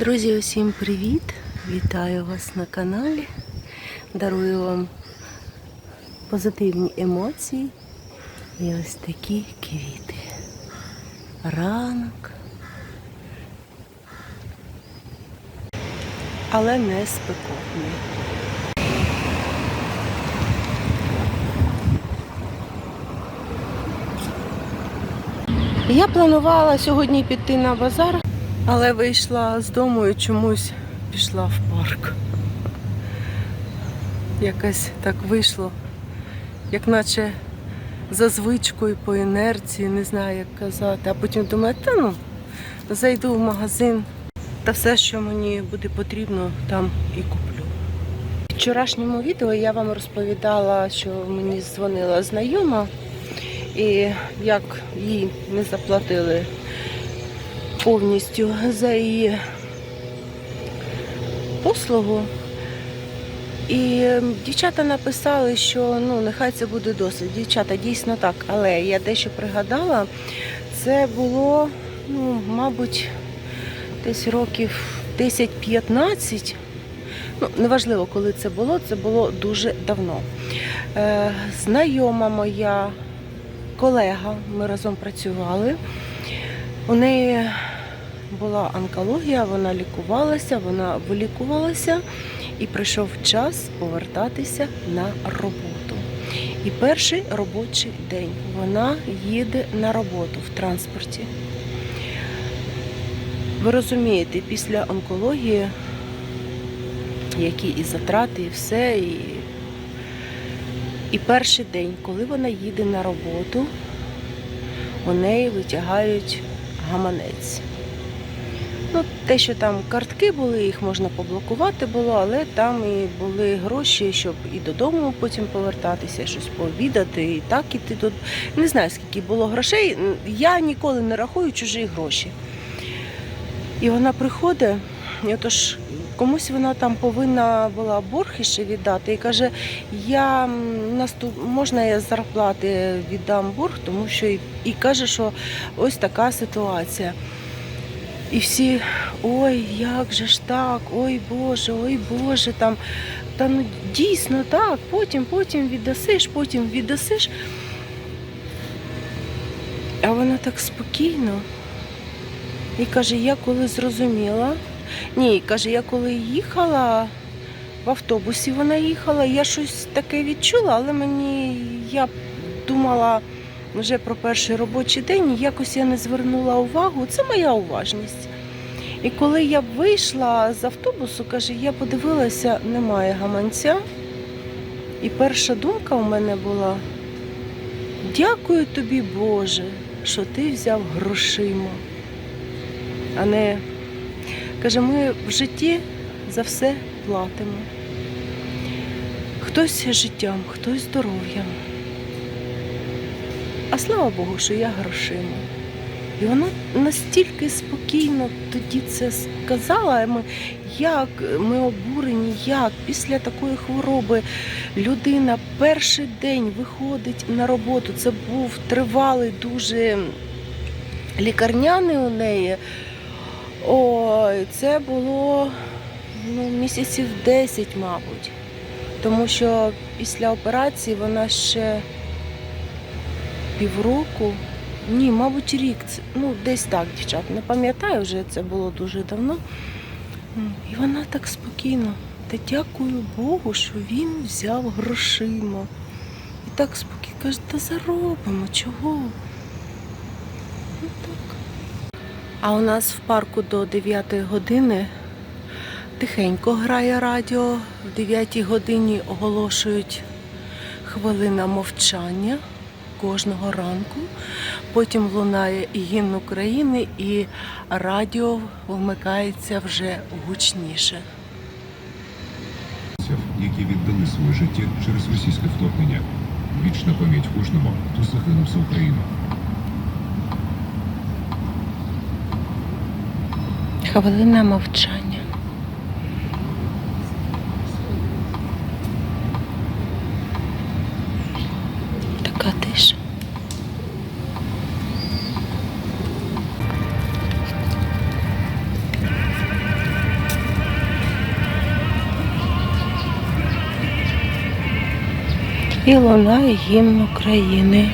Друзі, усім привіт! Вітаю вас на каналі. Дарую вам позитивні емоції і ось такі квіти. Ранок. Але не спекотний. Я планувала сьогодні піти на базар, але вийшла з дому і чомусь пішла в парк. Якось так вийшло, як наче за звичкою по інерції, не знаю як казати. А потім думаю, та ну, зайду в магазин та все, що мені буде потрібно, там і куплю. В вчорашньому відео я вам розповідала, що мені дзвонила знайома, і як їй не заплатили повністю за її послугу. І дівчата написали, що ну нехай це буде досить. Дівчата дійсно так, але я дещо пригадала, це було, ну, мабуть, десь років 10-15. Ну, неважливо, коли це було, це було дуже давно. Е, знайома моя колега, ми разом працювали. У неї була онкологія, вона лікувалася, вона вилікувалася і прийшов час повертатися на роботу. І перший робочий день вона їде на роботу в транспорті. Ви розумієте, після онкології, які і затрати, і все, і, і перший день, коли вона їде на роботу, у неї витягають гаманець. Ну, те, що там картки були, їх можна поблокувати було, але там і були гроші, щоб і додому потім повертатися, щось пообідати, і так іти тут. Не знаю, скільки було грошей. Я ніколи не рахую чужі гроші. І вона приходить, і отож комусь вона там повинна була борг ще віддати. І каже, я наступ... можна я з зарплати віддам борг, тому що і каже, що ось така ситуація. І всі, ой, як же ж так, ой Боже, ой Боже, там, та ну дійсно так, потім, потім віддасиш, потім віддасиш. А вона так спокійно. І каже, я коли зрозуміла, ні, каже, я коли їхала в автобусі, вона їхала, я щось таке відчула, але мені я думала вже про перший робочий день, і якось я не звернула увагу. Це моя уважність. І коли я вийшла з автобусу, каже, я подивилася, немає гаманця. І перша думка у мене була: дякую тобі, Боже, що ти взяв грошима. А не каже, ми в житті за все платимо. Хтось життям, хтось здоров'ям. А слава Богу, що я грошима. І вона настільки спокійно тоді це сказала. Ми, як ми обурені, як після такої хвороби людина перший день виходить на роботу. Це був тривалий дуже лікарняний у неї. Ой, це було ну, місяців 10, мабуть. Тому що після операції вона ще півроку, ні, мабуть, рік. Ну, десь так, дівчат, не пам'ятаю вже, це було дуже давно. І вона так спокійно. Та дякую Богу, що він взяв грошима. І так спокійно каже, та заробимо, чого? Ну так. А у нас в парку до 9 години тихенько грає радіо. В 9 годині оголошують хвилина мовчання кожного ранку. Потім лунає і гімн України, і радіо вмикається вже гучніше. які віддали своє життя через російське вторгнення. Вічна пам'ять кожному, хто загинув за Україну. Хвилина мовчання. І лунає гімн України.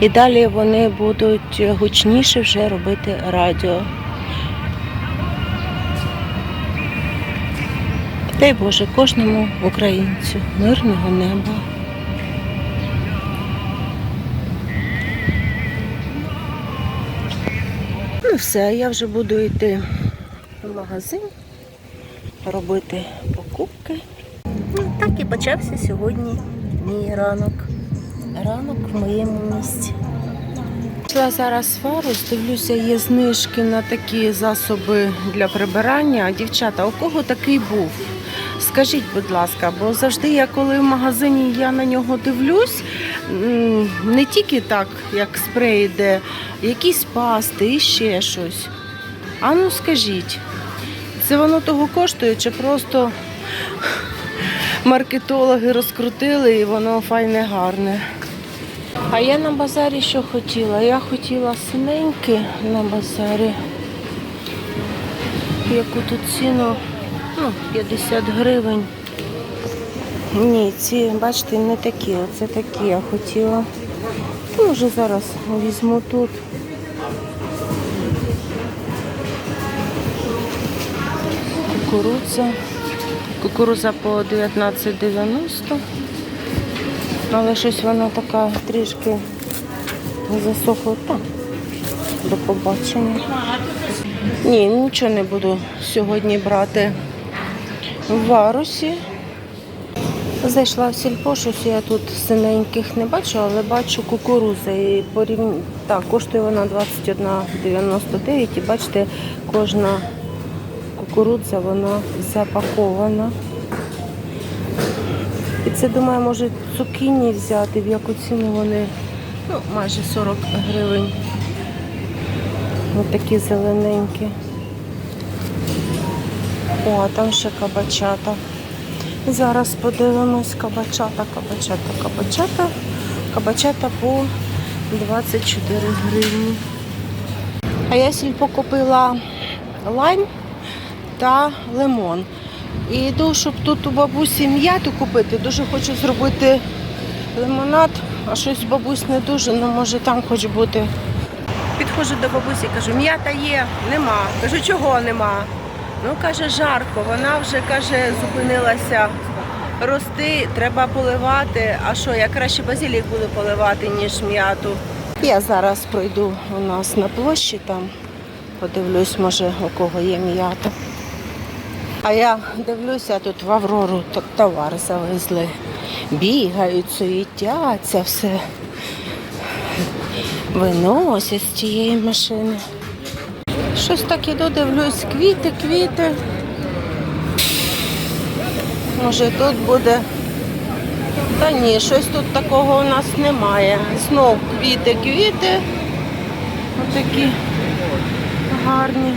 І далі вони будуть гучніше вже робити радіо. Дай Боже кожному українцю мирного неба. Ну все, я вже буду йти в магазин, робити покупки. Так і почався сьогодні мій ранок. Ранок в моєму місті. Пішла зараз в Фарус, дивлюся, є знижки на такі засоби для прибирання. Дівчата, у кого такий був? Скажіть, будь ласка, бо завжди я коли в магазині я на нього дивлюсь, не тільки так, як спрей йде, якісь пасти і ще щось. А ну скажіть, це воно того коштує чи просто маркетологи розкрутили і воно файне гарне? А я на базарі що хотіла? Я хотіла синеньки на базарі. Яку тут ціну? Ну, 50 гривень. Ні, ці, бачите, не такі, оце такі я хотіла. Ну, Може зараз візьму тут. Кукурудза. Кукурудза по 19,90. Але щось вона така трішки засохла. Так, до побачення. Ні, нічого не буду сьогодні брати в варусі. Зайшла в сільпо, щось я тут синеньких не бачу, але бачу кукурузи. І порівня... Так, коштує вона 21,99 і бачите, кожна кукурудза вона запакована. І це, думаю, може цукіні взяти, в яку ціну вони ну, майже 40 гривень. Ось такі зелененькі. О, а там ще кабачата. Зараз подивимось кабачата, кабачата, кабачата. Кабачата по 24 гривні. А я сільпо купила лайм та лимон. І йду, щоб тут у бабусі м'яту купити. Дуже хочу зробити лимонад, а щось бабусь не дуже, ну може там хоч бути. Підходжу до бабусі, кажу, м'ята є, нема. Кажу, чого нема? Ну, каже, жарко. Вона вже каже, зупинилася рости, треба поливати. А що, я краще базилік буду поливати, ніж м'яту. Я зараз пройду у нас на площі там, подивлюсь, може, у кого є м'ята. А я дивлюся, тут в Аврору товар завезли. Бігають, суетяться, все виносять з тієї машини. Щось так іду, дивлюсь, квіти, квіти. Може тут буде. Та ні, щось тут такого у нас немає. Знов квіти, квіти. Отакі гарні.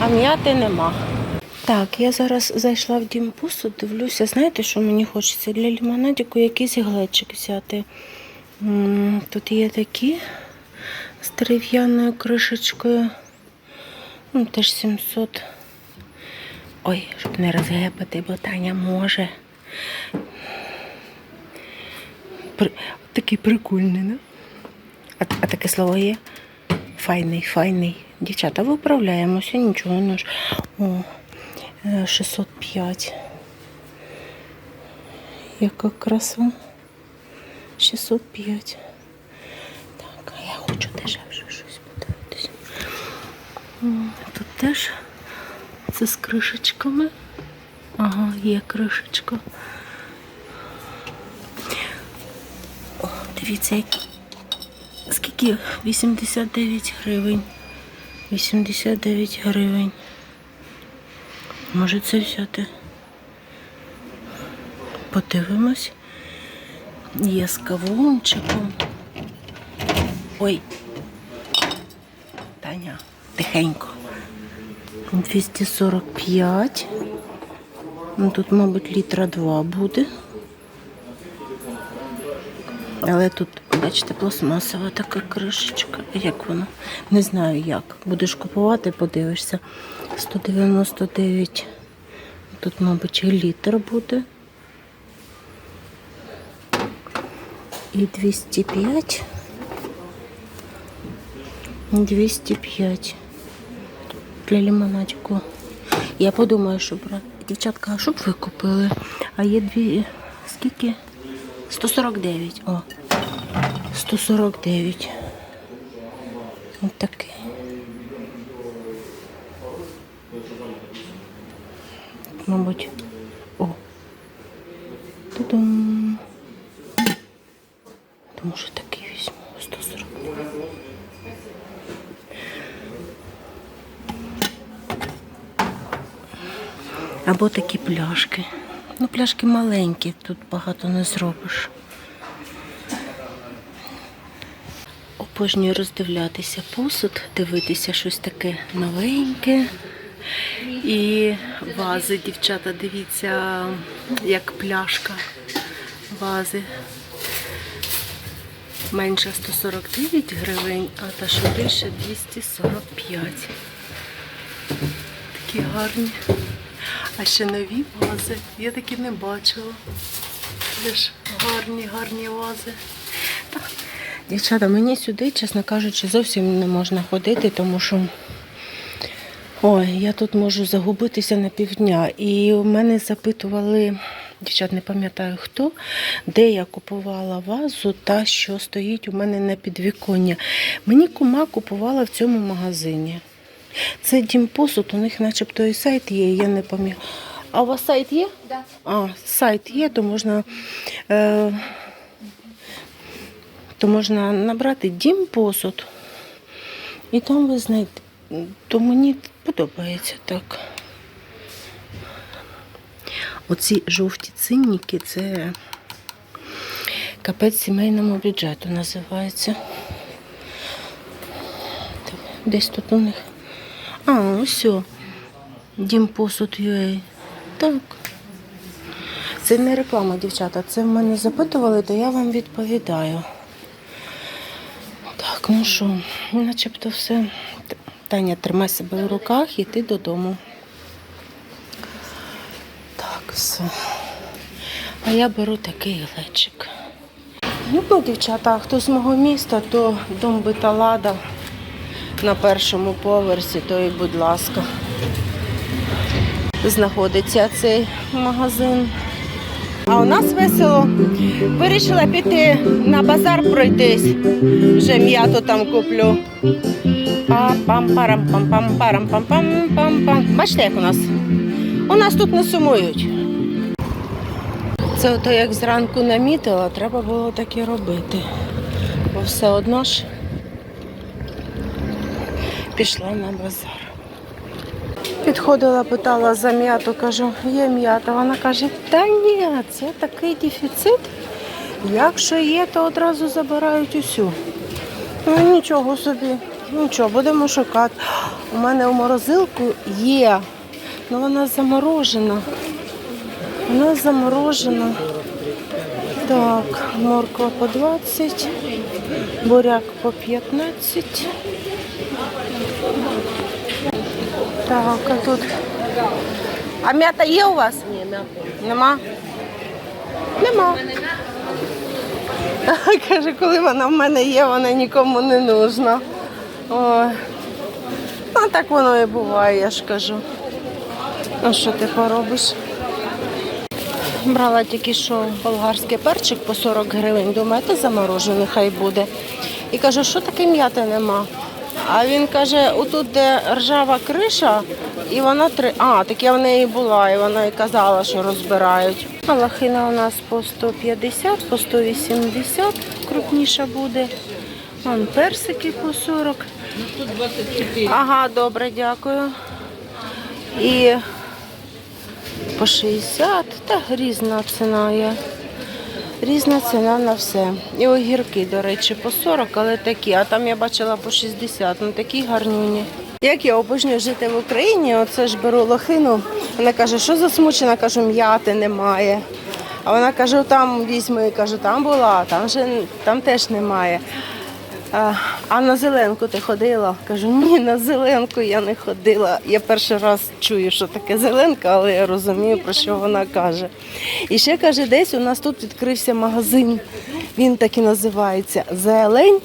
А м'яти нема. Так, я зараз зайшла в дім посуд, дивлюся, знаєте, що мені хочеться для лімонадіку якийсь глечик взяти. Тут є такі з дерев'яною кришечкою. Ну, теж 700. Ой, щоб не розгепати, бо Таня може. При... Такий прикольний, не? А, а таке слово є? Файний, файний. Дівчата, виправляємося, нічого не ж. О, 605. Яка краса. 605. Так, а я хочу дешевше щось подивитися. Тут теж це з кришечками. Ага, є кришечка. О, дивіться, які. Скільки? 89 гривень. 89 гривень. Може це взяти? Подивимось. Є з кавунчиком. Ой. Таня, тихенько. 245. Ну, тут, мабуть, літра 2 буде. Але тут, бачите, пластмасова така кришечка. Як воно? Не знаю як. Будеш купувати, подивишся. 199. Тут, мабуть, літр буде. І 205. 205. Для лимонадику. Я подумаю, що брати. Дівчатка, а що б ви купили? А є дві. Скільки? 149. О. 149. Ось такий. Мабуть. О. Тудум. Тому що такий візьму. 149. Або такі пляшки. Ну, пляшки маленькі, тут багато не зробиш. Обожнюю роздивлятися посуд, дивитися щось таке новеньке. І вази, дівчата, дивіться, як пляшка вази. Менша 149 гривень, а та що більше 245. Такі гарні. А ще нові вази. Я такі не бачила. Ж гарні, гарні вази. Дівчата, мені сюди, чесно кажучи, зовсім не можна ходити, тому що ой, я тут можу загубитися на півдня. І у мене запитували, дівчат, не пам'ятаю хто, де я купувала вазу та що стоїть у мене на підвіконні. Мені кума купувала в цьому магазині. Це дім посуд, у них начебто і сайт є, я не пам'ятаю. А у вас сайт є? Да. А, сайт є, то можна, е, то можна набрати дім посуд. І там ви знаєте, то мені подобається так. Оці жовті цинніки це капець сімейному бюджету називається. Десь тут у них. А, ось. Дім посуд UA. Так. Це не реклама, дівчата. Це в мене запитували, то я вам відповідаю. Так, ну що, начебто все. Таня, тримай себе в руках, іти додому. Так, все. А я беру такий глечик. Ну, дівчата, хто з мого міста, то дом Биталада на першому поверсі, то і будь ласка. Знаходиться цей магазин. А у нас весело. Вирішила піти на базар пройтись. Вже м'ято там куплю. Бачите, як у нас? У нас тут не сумують. Це ото як зранку намітила, треба було так і робити. Бо все одно ж пішла на базар. Підходила, питала за м'яту, кажу, є м'ята. Вона каже, та ні, це такий дефіцит. Якщо є, то одразу забирають усю. Ну нічого собі, нічого, будемо шукати. У мене у морозилку є, але вона заморожена. Вона заморожена. Так, морква по 20, буряк по 15. Так, а тут. А м'ята є у вас? Ні, м'ята. Нема? Нема. Каже, коли вона в мене є, вона нікому не нужна. Ой. Ну так воно і буває, я ж кажу. Ну що ти поробиш? Брала тільки що болгарський перчик по 40 гривень. Думаю, це заморожений, хай буде. І кажу, що таке м'яти нема. А він каже, отут де ржава криша, і вона три. А, так я в неї була, і вона і казала, що розбирають. А лохина у нас по 150, по 180 крупніша буде. Вон персики по 40. Ага, добре, дякую. І по 60, та різна ціна є. Різна ціна на все. І огірки, до речі, по 40, але такі. А там я бачила по 60, ну такі гарнюні. Як я обожнюю жити в Україні, оце ж беру лохину. Вона каже, що засмучена, кажу, м'яти немає. А вона каже, там візьми, кажу, там була, там же там теж немає. А, а на зеленку ти ходила? Кажу, ні, на зеленку я не ходила. Я перший раз чую, що таке зеленка, але я розумію, про що вона каже. І ще каже, десь у нас тут відкрився магазин. Він так і називається Зелень.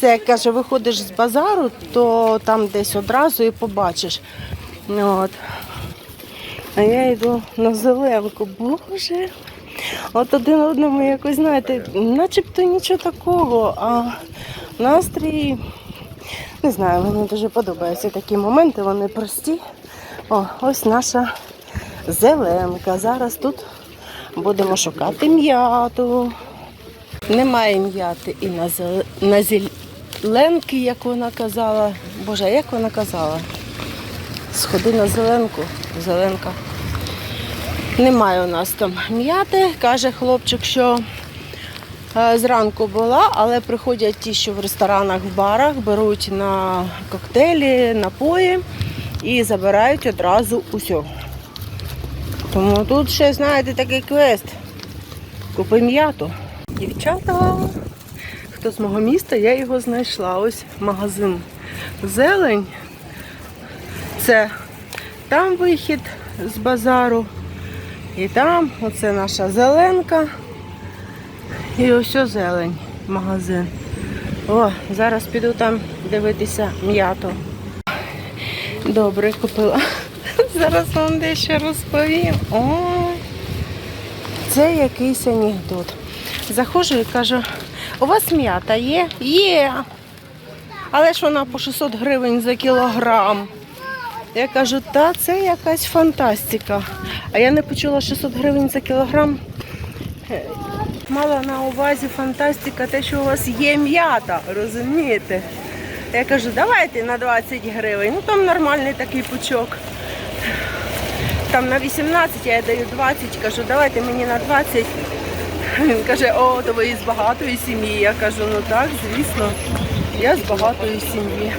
Це як каже, виходиш з базару, то там десь одразу і побачиш. От. А я йду на зеленку. Боже. От один одному якось, знаєте, начебто нічого такого, а настрій, не знаю, мені дуже подобаються такі моменти, вони прості. О, ось наша зеленка. Зараз тут будемо шукати м'яту. Немає м'яти і на, зел... на зеленки, як вона казала. Боже, як вона казала? Сходи на зеленку, зеленка. Немає у нас там м'яти, каже хлопчик, що е, зранку була, але приходять ті, що в ресторанах, в барах, беруть на коктейлі, напої і забирають одразу усього. Тому тут ще, знаєте, такий квест. Купи м'яту. Дівчата, хто з мого міста, я його знайшла. Ось магазин Зелень. Це там вихід з базару. І там оце наша зеленка. І ось зелень магазин. О, зараз піду там дивитися м'яту. Добре, купила. Зараз вам дещо розповім. О, це якийсь анекдот. Заходжу і кажу, у вас м'ята є? Є. Але ж вона по 600 гривень за кілограм. Я кажу, та це якась фантастика. А я не почула 600 гривень за кілограм. Е, Мала на увазі фантастика, те, що у вас є м'ята, розумієте? Я кажу, давайте на 20 гривень. Ну там нормальний такий пучок. Там на 18 я даю 20, кажу, давайте мені на 20. Він каже, о, то ви з багатої сім'ї. Я кажу, ну так, звісно, я з багатої сім'ї.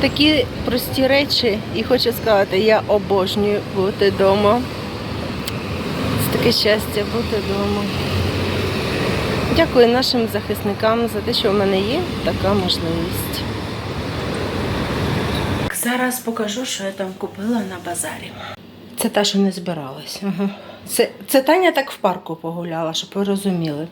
Такі прості речі, і хочу сказати, я обожнюю бути вдома. Це таке щастя бути вдома. Дякую нашим захисникам за те, що в мене є така можливість. Зараз покажу, що я там купила на базарі. Це та, що не збиралась. Ага. Це, це Таня так в парку погуляла, щоб ви розуміли.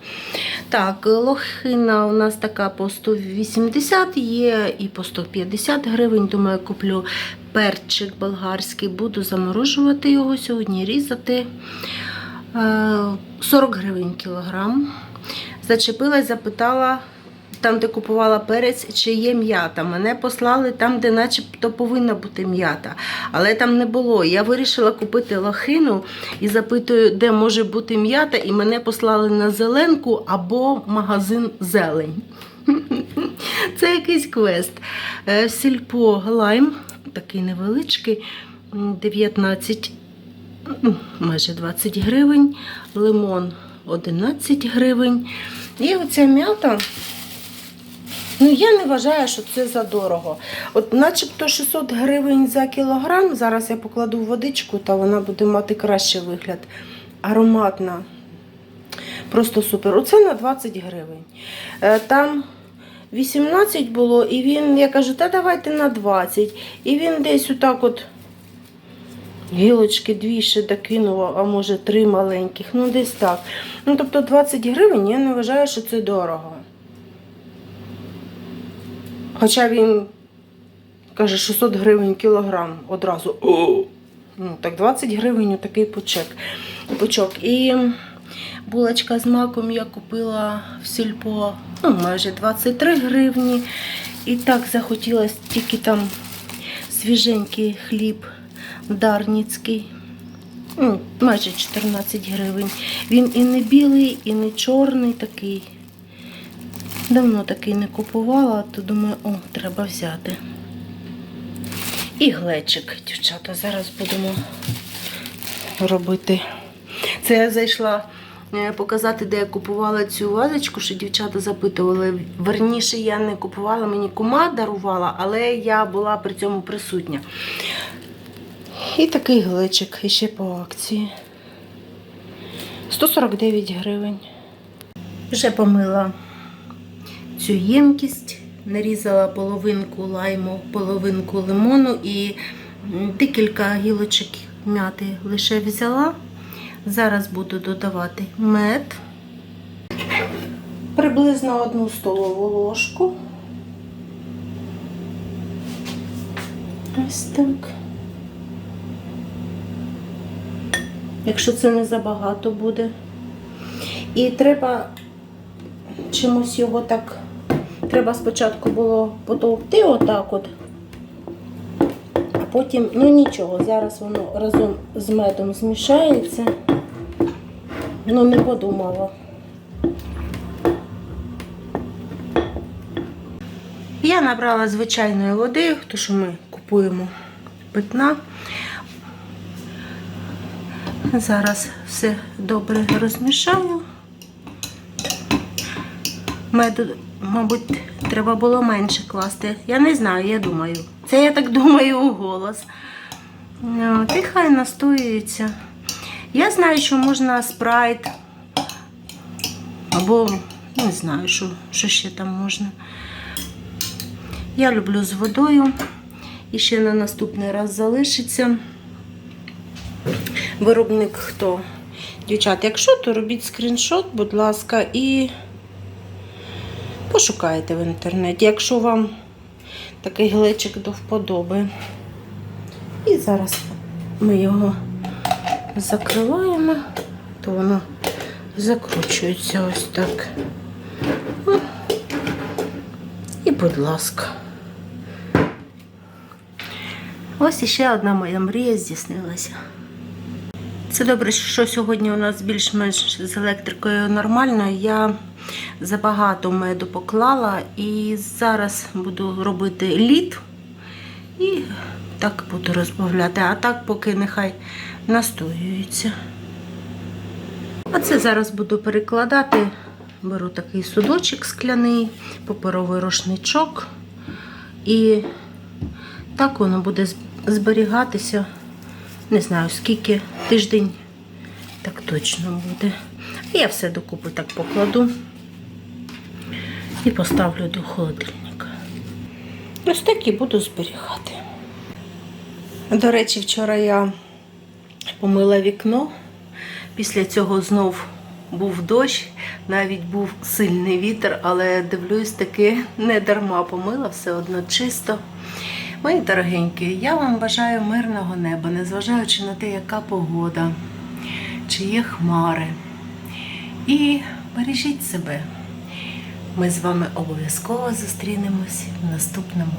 Так, лохина у нас така по 180 є і по 150 гривень. Думаю, куплю перчик болгарський, буду заморожувати його сьогодні, різати. Е, 40 гривень кілограм. Зачепилась, запитала, там, де купувала перець, чи є м'ята. Мене послали там, де начебто повинна бути м'ята. Але там не було. Я вирішила купити лохину і запитую, де може бути м'ята, і мене послали на зеленку або магазин зелень. Це якийсь квест. Е, Сільпо лайм, такий невеличкий, 19, ну, майже 20 гривень, лимон 11 гривень. І оця м'ята. Ну, я не вважаю, що це задорого. От начебто 600 гривень за кілограм. Зараз я покладу водичку, та вона буде мати кращий вигляд. Ароматна. Просто супер. Оце на 20 гривень. Е, Там 18 було, і він, я кажу, та давайте на 20. І він десь отак от гілочки дві ще докинув, а може три маленьких. Ну, десь так. Ну, тобто 20 гривень я не вважаю, що це дорого. Хоча він каже 600 гривень кілограм одразу. Ну, так 20 гривень такий пучок. пучок. І булочка з маком я купила в сільпо ну, майже 23 гривні. І так захотілося тільки там свіженький хліб дарницький. Ну, майже 14 гривень. Він і не білий, і не чорний такий. Давно такий не купувала, то думаю, о, треба взяти. І глечик, дівчата, зараз будемо робити. Це я зайшла е, показати, де я купувала цю вазочку, що дівчата запитували. Верніше, я не купувала, мені кума дарувала, але я була при цьому присутня. І такий глечик іще по акції. 149 гривень. Вже помила цю ємкість, нарізала половинку лайму, половинку лимону і декілька гілочок м'яти лише взяла. Зараз буду додавати мед. Приблизно одну столову ложку. Ось так. Якщо це не забагато буде. І треба чимось його так. Треба спочатку було потовкти отак от. А потім, ну нічого, зараз воно разом з медом змішається. Ну, не подумала. Я набрала звичайної води, то що ми купуємо питна. Зараз все добре розмішаю. Меду, мабуть, треба було менше класти. Я не знаю, я думаю. Це я так думаю у голос. От, і хай настоюється. Я знаю, що можна спрайт. Або не знаю, що, що ще там можна. Я люблю з водою. І ще на наступний раз залишиться. Виробник хто? Дівчат, якщо, то робіть скріншот, будь ласка, і пошукайте в інтернеті, якщо вам такий глечик до вподоби. І зараз ми його закриваємо, то воно закручується ось так. І, будь ласка. Ось іще одна моя мрія здійснилася. Це добре, що сьогодні у нас більш-менш з електрикою нормально. Я забагато меду поклала і зараз буду робити лід і так буду розбавляти. А так поки нехай настоюється. А це зараз буду перекладати. Беру такий судочок скляний, паперовий рушничок. І так воно буде зберігатися. Не знаю скільки, тиждень, так точно буде. Я все докупи так покладу і поставлю до холодильника. Ось так і буду зберігати. До речі, вчора я помила вікно. Після цього знов був дощ, навіть був сильний вітер, але дивлюсь, таки не дарма помила, все одно чисто. Мої дорогенькі, я вам бажаю мирного неба, незважаючи на те, яка погода, чи є хмари. І бережіть себе. Ми з вами обов'язково зустрінемось в наступному